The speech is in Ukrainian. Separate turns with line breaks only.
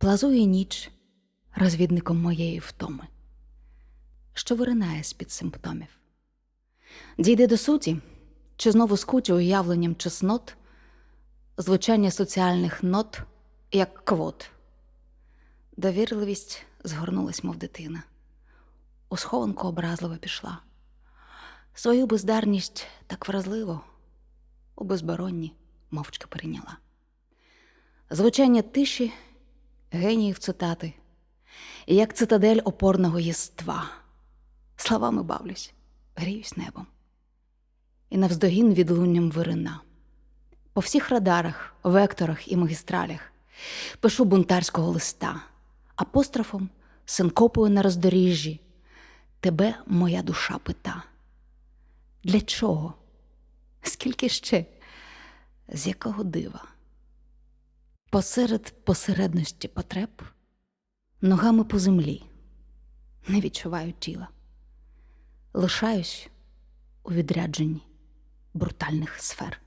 плазує ніч розвідником моєї втоми, що виринає з-під симптомів. Дійде до суті, чи знову скучу уявленням чеснот, звучання соціальних нот як квот. Довірливість згорнулась, мов дитина. У схованку образливо пішла. Свою бездарність так вразливо у безборонні мовчки перейняла. Звучання тиші, геніїв цитати, як цитадель опорного єства. Словами бавлюсь, гріюсь небом. І навздогін відлунням вирина. По всіх радарах, векторах і магістралях пишу бунтарського листа, апострофом синкопою на роздоріжжі. Тебе моя душа пита. Для чого? Скільки ще? З якого дива? Посеред посередності потреб, ногами по землі, не відчуваю тіла, лишаюсь у відрядженні брутальних сфер.